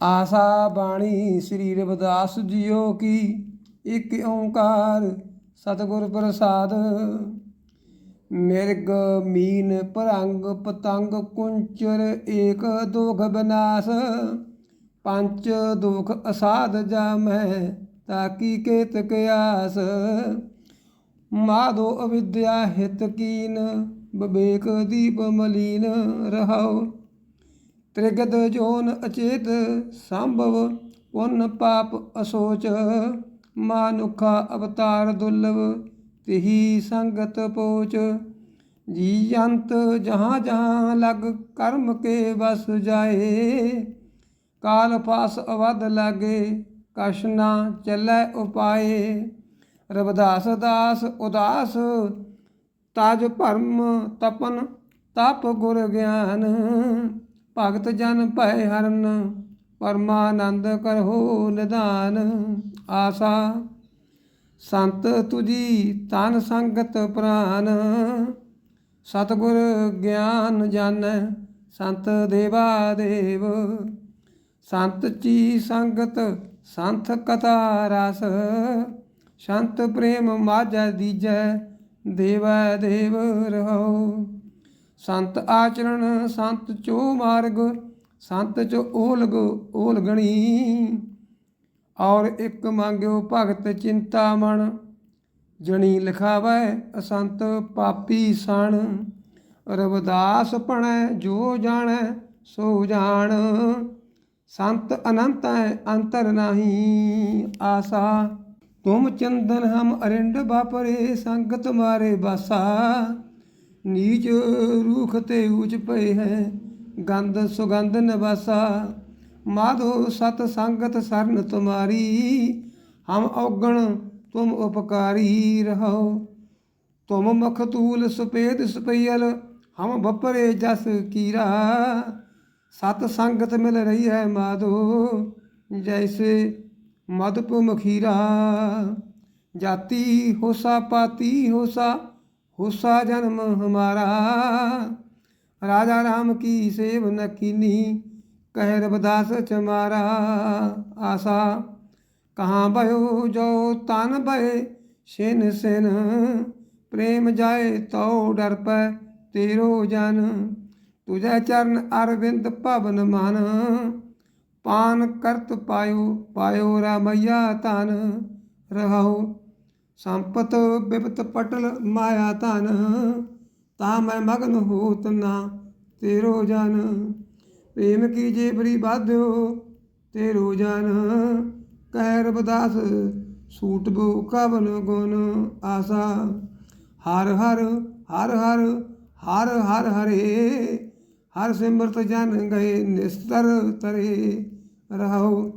ਆਸਾ ਬਾਣੀ ਸ੍ਰੀ ਰਵਿਦਾਸ ਜੀਓ ਕੀ, ਇਕ ਓੰਕਾਰ ਸਤਿਗੁਰ ਪ੍ਰਸਾਦ। ਮਿਰਗ ਮੀਨ ਭਰੰਗ ਪਤੰਗ ਕੁੰਚਰ ਏਕ ਦੁਖ ਬਨਾਸ ਪੰਚ ਦੁਖ ਅਸਾਧ ਜਾਮੈ ਤਾਕੀ ਕੇਤ ਕਿਆਸ ਮਾਧੋ ਅਵਿਦਿਆ ਹਿਤ ਕੀਨ ਵਿਵੇਕ ਦੀਪ ਮਲੀਨ ਰਹਾਓ ਤ੍ਰਿਗਦ ਜੋਨ ਅਚੇਤ ਸੰਭਵ, ਪੁੰਨ ਪਾਪ ਅਸੋਚ, ਮਾਨੁਖਾ ਅਵਤਾਰ ਦੁਰਲਭ ਤਿਹੀ ਸੰਗਤ ਪੋਚ। ਜੀ ਅੰਤ ਜਹਾਂ ਜਹਾਂ ਲਗ ਕਰਮ ਕੇ ਵਸ ਜਾਏ, ਕਾਲ ਫਾਸ ਅਵਧ ਲਾਗੇ, ਕਛ ਨਾ ਚੱਲੈ ਉਪਾਏ। ਰਵਦਾਸ ਦਾਸ ਉਦਾਸ, ਤਾਜ ਭਰਮ ਤਪਨ ਤਪ ਗੁਰ ਗਿਆਨ। ਭਗਤ ਜਨ ਭੈ ਹਰਨ, ਪਰਮਾਨੰਦ ਕਰਹੁ ਨਿਧਾਨ। ਆਸਾ, ਸੰਤ ਤੁਜੀ ਤਨ ਸੰਗਤ ਪ੍ਰਾਨ। ਸਤਗੁਰ ਗਿਆਨ ਜਾਣੈ ਸੰਤ ਦੇਵਾ ਦੇਵ। ਸੰਤ ਚੀ ਸੰਗਤ, ਸੰਤ ਕਥਾ ਰਸ। ਸੰਤ ਪ੍ਰੇਮ ਮਾਝਾ ਦੀਜੈ, ਦੇਵੈ ਦੇਵ ਰਹੋ। ਸੰਤ ਆਚਰਣ, ਸੰਤ ਚੋ ਮਾਰਗ, ਸੰਤ ਚੋ ਓਲਗ, ਓਲਗਣੀ। ਔਰ ਇੱਕ ਮੰਗਿਓ ਭਗਤ ਚਿੰਤਾ ਮਨ, ਜਣੀ ਲਿਖਾਵੈ ਅਸੰਤ ਪਾਪੀ ਸਣ। ਰਵਿਦਾਸ ਪਣੈ, ਜੋ ਜਾਣੈ ਸੋ ਜਾਣ। ਸੰਤ ਅਨੰਤ ਹੈ ਅੰਤਰ ਨਹੀਂ ਆਸਾ। ਤੁਮ ਚੰਦਨ ਹਮ ਅਰਿੰਡ ਬਾਪਰੇ, ਸੰਗਤ ਮਾਰੇ ਬਾਸਾ। ਨੀਚ ਰੂਖ ਤੇ ਉਚ ਪਏ ਹੈ, ਗੰਧ ਸੁਗੰਧ ਨਿਵਾਸਾ। ਮਾਧੋ ਸਤ ਸੰਗਤ ਸਰਨ ਤੁਮਾਰੀ, ਹਮ ਔਗਣ ਤੁਮ ਉਪਕਾਰੀ ਰਹੋ। ਤੁਮ ਮਖਤੂਲ ਸੁਪੇਦ ਸੁਪਈਲ ਹਮ ਬੱਪਰੇ ਜਸ ਕੀਰਾ। ਸਤ ਸੰਗਤ ਮਿਲ ਰਹੀ ਹੈ ਮਾਧੋ, ਜੈਸੇ ਮਦਪ ਮਖੀਰਾ ਜਾਤੀ ਹੋਸਾ ਪਾਤੀ ਹੋਸਾ ਹੋਸਾ ਜਨਮ ਹਮਾਰਾ। ਰਾਜਾ ਰਾਮ ਕੀ ਸੇਵ ਨ ਕੀਨੀ, ਕਹਿ ਰਬਦਾਸ ਚਮਾਰਾ ਆਸਾ। ਕਹਾਂ ਭਇਓ ਜੋ ਤਨ ਭਏ ਛਿਨ ਸਿਨ ਪ੍ਰੇਮ ਜਾਏ ਤਉ ਡਰ ਪੈ ਤੇਰੋ ਜਨ। ਤੁਝੈ ਚਰਨ ਅਰਵਿੰਦ ਭਵਨ ਮਨ, ਪਾਨ ਕਰਤ ਪਾਇਓ ਪਾਇਓ ਰਾਮਈਆ ਤਨ ਰਹਾਉ। ਸੰਪਤ ਬਿਪਤ ਪਟਲ ਮਾਇਆ ਧਨ, ਤਾ ਮੈਂ ਮਗਨ ਹੋਤ ਨਾ ਤੇਰੋ ਜਨ। ਪ੍ਰੇਮ ਕੀ ਜੇਬਰੀ ਬਾਧਿਓ, ਤੇਰੋ ਜਨ। ਕਹਿ ਰਬਦਾਸ ਸੂਟ ਬੋ ਕਵਨ ਗੁਣ ਆਸਾ। ਹਰ ਹਰ ਹਰ ਹਰ ਹਰ ਹਰ ਹਰੇ, ਹਰ ਸਿਮਰਤ ਜਨ ਗਏ ਨਿਸਤਰ ਤਰੇ। ਰਹੋ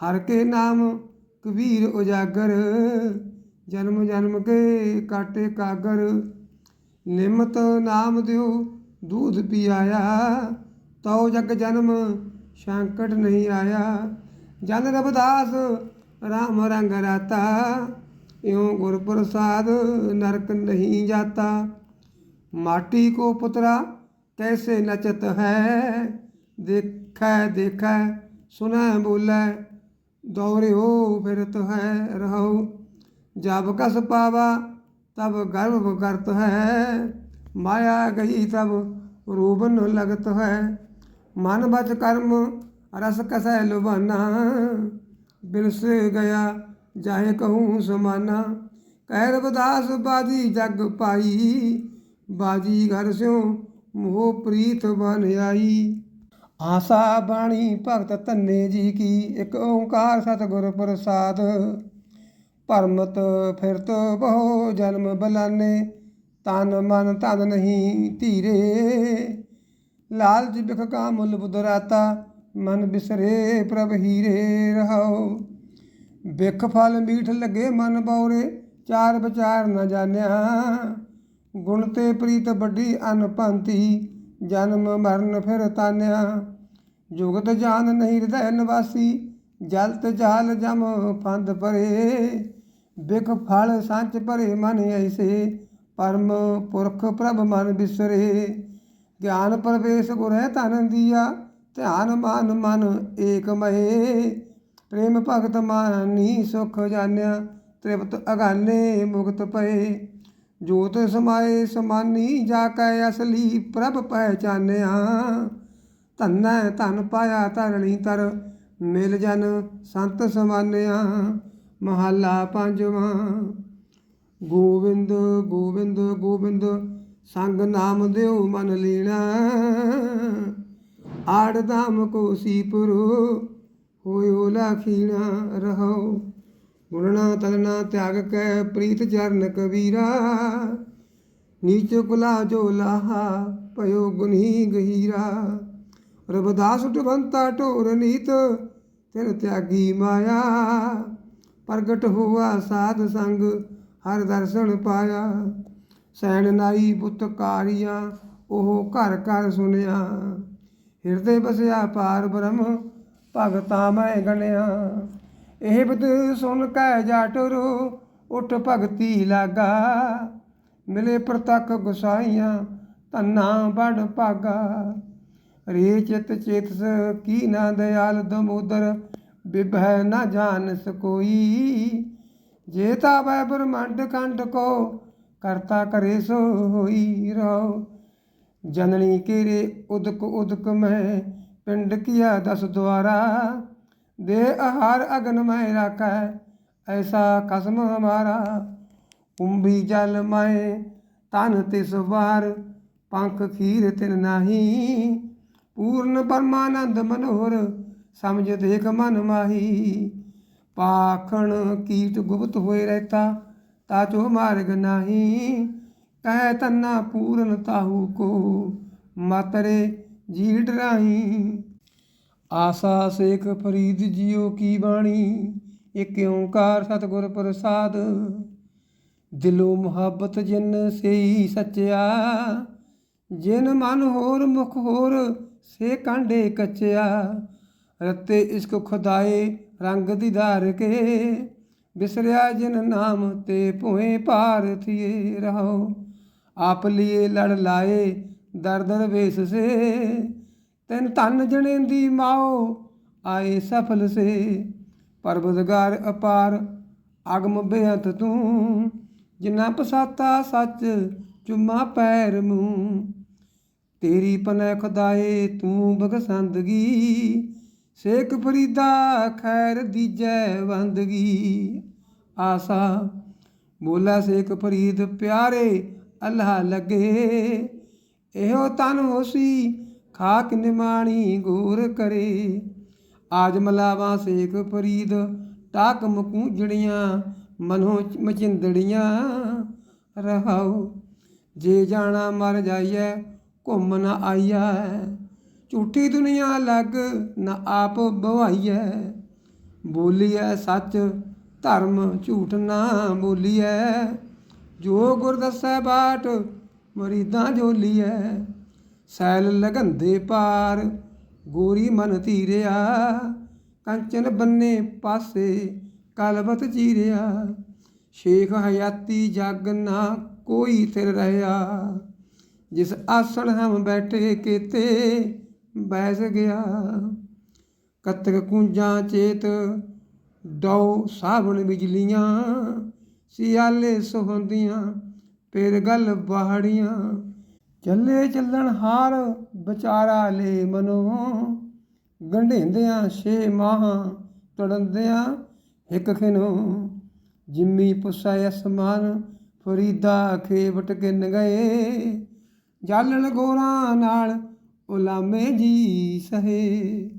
ਹਰ ਕੇ ਨਾਮ ਕਬੀਰ ਉਜਾਗਰ ਜਨਮ ਜਨਮ ਕੇ ਕਾਟੇ ਕਾਗਰ, ਨਿਮਤ ਨਾਮ ਦਿਓ ਦੂਧ ਪੀ ਆਇਆ ਤਉ ਜਗ ਜਨਮ ਸ਼ੰਕਟ ਨਹੀਂ ਆਇਆ। ਜਨ ਰਬਦਾਸ ਰਾਮ ਰੰਗ ਰਾਤਾ। ਇਉ ਗੁਰ ਪ੍ਰਸਾਦ ਨਰਕ ਨਹੀਂ ਜਾਤਾ। ਮਾਟੀ ਕੋ ਪੁੱਤਰਾ ਕੈਸੇ ਨਚਤ ਹੈ? ਦੇਖੈ ਦੇਖੈ ਸੁਨੈ ਬੋਲੇ, ਦੌਰਿਓ ਫਿਰਤ ਹੈ ਰਹੋ। जब कस पावा तब गर्व करत है माया गई तब रूबन लगत है मन बच कर्म रस कसै लुभाना बिलस गया जाहे कहूँ समाना कह रविदास बाजी जग पाई बाजी घर स्यों ਮੋਹ ਪ੍ਰੀਤ ਬਨ ਆਈ ਆਸਾ ਬਾਣੀ ਭਗਤ ਧੰਨੇ ਜੀ ਕੀ ਇੱਕ ਓੰਕਾਰ ਸਤਿਗੁਰ ਪ੍ਰਸਾਦ ਭਰਮਤ ਫਿਰਤ ਬਹੁ ਜਨਮ ਬਲਾਨੇ, ਤਨ ਮਨ ਧਨ ਨਹੀਂ ਧੀਰੇ। ਲਾਲਚ ਬਿਖ ਕਾ ਬੁਦਰਾਤਾ ਮਨ ਬਿਸਰੇ ਪ੍ਰਭ ਹੀਰੇ ਰਹਾਓ ਬਿਖ ਫਲ ਮੀਠ ਲੱਗੇ ਮਨ ਬੌਰੇ, ਚਾਰ ਵਿਚਾਰ ਨ ਜਾਣਿਆ। ਗੁਣ ਤੇ ਪ੍ਰੀਤ ਵੱਡੀ ਅਨਪੰਤੀ ਜਨਮ ਮਰਨ ਫਿਰ ਤਾਨਿਆ। ਜੁਗਤ ਜਾਨ ਨਹੀਂ ਹਿਰਦੈ ਨਿਵਾਸੀ, ਜਲਤ ਜਾਲ ਜਮ ਫੰਦ ਪਰੇ। ਬਿਖ ਫਲ ਸੰਚ ਭਰੇ ਮਨ ਐਸੇ, ਪਰਮ ਪੁਰਖ ਪ੍ਰਭ ਮਨ ਬਿਸਰੇ। ਗਿਆਨ ਪ੍ਰਵੇਸ਼ ਗੁਰੇ ਤਨ ਦੀਆ, ਧਿਆਨ ਮਨ ਮਨ ਏਕ ਮਹੇ। ਪ੍ਰੇਮ ਭਗਤ ਮਾਨੀ ਸੁਖ ਜਾਣਿਆ, ਤ੍ਰਿਪਤ ਅਗਾਨੇ ਮੁਕਤ ਪਏ। ਜੋਤ ਸਮਾਏ ਸਮਾਨੀ ਜਾ ਕੈ ਅਸਲੀ, ਪ੍ਰਭ ਪਹਿਚਾਨਿਆ। ਧੰਨੈ ਧਨ ਪਾਇਆ ਧਰਣੀ ਤਰ, ਮਿਲ ਜਨ ਸੰਤ ਸਮਾਨਿਆ। ਮਹੱਲਾ ਪੰਜਵਾਂ। ਗੋਬਿੰਦ ਗੋਬਿੰਦ ਗੋਬਿੰਦ, ਸੰਗ ਨਾਮ ਦਿਓ ਮਨ ਲੀਣਾ। ਆੜ ਧਾਮ ਕੋ ਸੀਪੁਰ ਹੋਇਓ ਲਖੀਣਾ ਰਹੋ ਗੁਣਨਾ ਤਲਨਾ ਤਿਆਗ ਕੈ ਪ੍ਰੀਤ ਚਰਨ ਕਬੀਰਾ। ਨੀਚ ਕੁਲਾ ਜੋ ਲਾਹਾ, ਭਇਓ ਗੁਨੀ ਗਹੀਰਾ। ਰਬਦਾਸ ਟਵੰਤਾ ਢੋਰ ਨੀਤ, ਤਿਨ ਤਿਆਗੀ ਮਾਇਆ। ਪ੍ਰਗਟ ਹੋਆ, ਸਾਧ ਸੰਗ ਹਰ ਦਰਸ਼ਨ ਪਾਇਆ। ਸੈਣ ਨਾਈ ਪੁੱਤ ਕਾਰੀਆਂ, ਉਹ ਘਰ ਘਰ ਸੁਨਿਆ। ਹਿਰਦੇ ਬਸਿਆ ਪਾਰ ਬ੍ਰਹਮ, ਭਗਤਾ ਮੈਂ ਗਣਿਆ। ਇਹ ਬਦ ਸੁਣ ਕੈ ਜਾਟਰੋ ਉਠ ਭਗਤੀ ਲਾਗਾ। ਮਿਲੇ ਪ੍ਰਤੱਖ ਗੁਸਾਈਆਂ, ਧੰਨਾ ਬੜ ਭਾਗਾ। ਰੇ ਚਿਤ ਚੇਤਸ, ਕੀ ਨਾ ਦਇਆਲ ਦਮੋਦਰ ਬਿਭੈ ਨਾ ਜਾਣਸ ਕੋਈ ਜੇ ਤਾ ਵੈ ਬ੍ਰਹਮੰਡ ਕੰਡ ਕੋ, ਕਰਤਾ ਕਰੇ ਸੋ ਹੋਈ ਰੋ ਜਨਨੀ ਕੇਰੇ ਉਦਕ ਉਦਕ ਮੈਂ, ਪਿੰਡ ਕੀਆ ਦਸ ਦੁਆਰਾ। ਦੇ ਆਹਾਰ ਅਗਨ ਮੈਂ ਰਾਖੈ, ਐਸਾ ਕਸਮ ਹਮਾਰਾ। ਕੁੰਭੀ ਜਲ ਮੈਂ ਤਨ ਤਿਸ ਵਾਰ, ਪੰਖ ਖੀਰ ਤਿਨ ਨਾਹੀ। ਪੂਰਨ ਪਰਮਾਨੰਦ ਮਨੋਹਰ ਸਮਝ ਦੇਖ ਮਨ ਮਾਹੀ। ਪਾਖਣ ਕੀਟ ਗੁਪਤ ਹੋਏ ਰਹਤਾ, ਤਾ ਮਾਰਗ ਨਾਹੀ। ਕਹਿ ਤੰਨਾ ਪੂਰਨ ਤਾਹੂ ਕੋ, ਮਤਰੇ ਜੀ ਡਰਾਹੀ ਆਸਾ ਸੇਖ ਫਰੀਦ ਜੀਓ ਕੀ ਬਾਣੀ, ਇਕ ਓੰਕਾਰ ਸਤਿਗੁਰ ਪ੍ਰਸਾਦ। ਦਿਲੋਂ ਮੁਹੱਬਤ ਜਿਨ ਸੇਈ ਸੱਚਿਆ, ਜਿਨ ਮਨ ਹੋਰ ਮੁਖ ਹੋਰ, ਸੇ ਕਾਂਡੇ ਕੱਚਿਆ। ਰਤੇ ਇਸ਼ਕ ਖੁਦਾਏ ਰੰਗ ਦੀਦਾਰ ਕੇ। ਬਿਸਰਿਆ ਜਿਨ ਨਾਮ ਤੇ ਭੋਏ ਭਾਰ ਥੀਏ ਰਹੋ ਆਪ ਲੀਏ ਲੜ ਲਾਏ ਦਰ ਦਰ ਵੇਸ ਸੇ। ਤੈਨ ਤਨ ਜਣੇ ਦੀ ਮਾਓ ਆਏ ਸਫਲ ਸੇ। ਪਰਬਦਗਾਰ ਅਪਾਰ ਅਗਮ ਬੇਅੰਤ ਤੂੰ। ਜਿਨਾ ਪਸਾਤਾ ਸੱਚ ਚੁੰਮਾ ਪੈਰ ਮੂੰ। ਤੇਰੀ ਪਨੈ ਖੁਦਾਏ ਤੂੰ ਬਖਸੰਦਗੀ। ਸੇਖ ਫਰੀਦਾ ਖੈਰ ਦੀਜੈ ਬੰਦਗੀ ਆਸਾ, ਬੋਲਾ ਸੇਖ ਫਰੀਦ ਪਿਆਰੇ ਅੱਲਾ ਲੱਗੇ। ਇਹੋ ਤਨ ਹੋਸੀ ਖਾਕ ਨਿਮਾਣੀ ਗੋਰ ਕਰੇ। ਆਜ ਮਲਾਵਾ ਸੇਖ ਫਰੀਦ, ਟਾਕ ਮਕੂਜੜੀਆਂ ਮਨੋ ਮਚਿੰਦੜੀਆਂ। ਰਹਾਉ, ਜੇ ਜਾਣਾ ਮਰ ਜਾਈਐ, ਘੁੰਮ ਨਾ ਆਈਐ। ਝੂਠੀ ਦੁਨੀਆ ਲੱਗ ਨਾ ਆਪ ਬਵਾਈਐ। ਬੋਲੀਐ ਸੱਚ, ਧਰਮ ਝੂਠ ਨਾ ਬੋਲੀਐ। ਜੋ ਗੁਰ ਦੱਸੈ ਬਾਟ, ਮਰੀਦਾਂ ਜੋਲੀਐ। ਸੈਲ ਲਗੰਦੇ ਪਾਰ ਗੋਰੀ ਮਨ ਧੀਰਿਆ। ਕੰਚਨ ਬੰਨੇ ਪਾਸੇ, ਕਲਵਤ ਚੀਰਿਆ। ਸ਼ੇਖ ਹਯਾਤੀ ਜਗ ਨਾ ਕੋਈ ਥਿਰ ਰਹਾ ਜਿਸ ਆਸਣ ਹਮ ਬੈਠੇ ਕੀਤੇ ਬੈਸ ਗਿਆ। ਕਤਕ ਕੁੰਜਾਂ ਚੇਤ ਡੌ ਸਾਵਣ ਬਿਜਲੀਆਂ, ਸਿਆਲੇ ਸੁਹੰਦੀਆਂ ਪੇਰ ਗੱਲ ਬਾਹੜੀਆਂ। ਚੱਲੇ ਚੱਲਣ ਹਾਰ ਵਿਚਾਰਾ ਲੈ ਮਨੋ, ਗੰਢੇਂਦਿਆਂ ਛੇ ਮਾਹ ਤੜੰਦਿਆਂ ਇੱਕ ਖਿਨੋ ਜਿੰਮੀ ਪੁੱਸਾ ਅਸਮਾਨ, ਫਰੀਦਾ ਖੇਵਟ ਕਿਨ ਗਏ। ਜਾਲਣ ਗੋਰਾਂ ਨਾਲ ਉਲਾਮੇ ਜੀ ਸਹੇ।